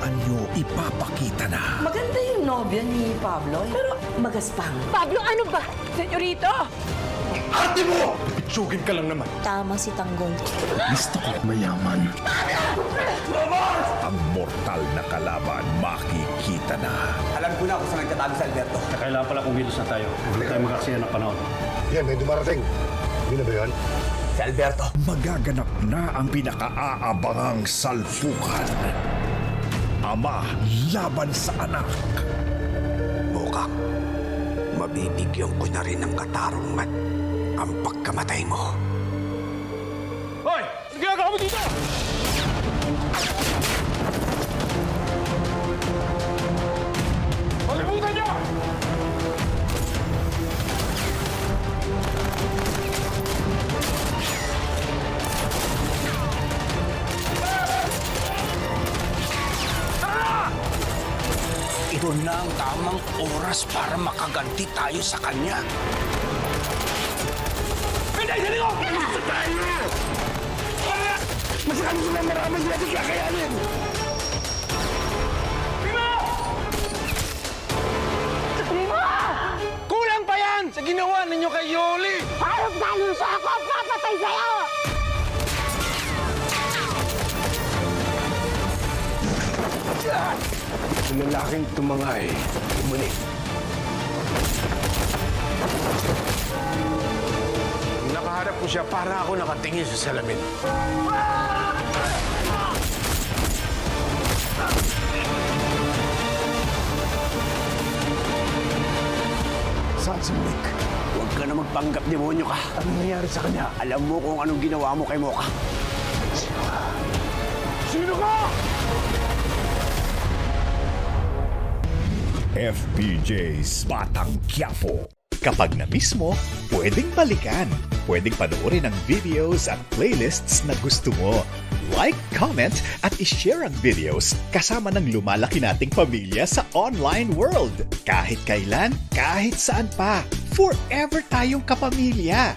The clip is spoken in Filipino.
saan nyo ipapakita na Maganda yung nobya ni Pablo, pero magaspang. Pablo, ano ba? Senyorito! Arte mo! Pitsugin ka lang naman. Tama si Tanggol. Gusto ko mayaman. Ang mortal na kalaban makikita na. Alam ko na kung saan nagtatago si Alberto. Kailangan pala kumilos na tayo. Huwag tayo magkaksaya ng panahon. Yan, may dumarating. Yun na ba yun? Si Alberto. Magaganap na ang pinakaaabangang salpukan. Ama laban sa anak. Bukak, mabibigyan ko na rin ng katarungan ang pagkamatay mo. Hoy! Ano ginagawa mo dito? Ito na ang tamang oras para makaganti tayo sa kanya. Pinay, dali ko! Masyado sila maraming natin kakayanin! Kulang pa yan sa ginawa ninyo kay Yoli! Harap galing sa ako! Papatay sa'yo! Yung lalaking tumangay, tumunik. Nakaharap ko siya para ako nakatingin sa salamin. Saan si Nick? Huwag ka na magpanggap demonyo ka. Ano nangyari sa kanya? Alam mo kung anong ginawa mo kay Mocha. Sino ka? Sino ka? FPJ's Batang Quiapo. Kapag na-miss mo, pwedeng balikan. Pwedeng panoorin ang videos at playlists na gusto mo. Like, comment, at ishare ang videos kasama ng lumalaki nating pamilya sa online world. Kahit kailan, kahit saan pa. Forever tayong kapamilya.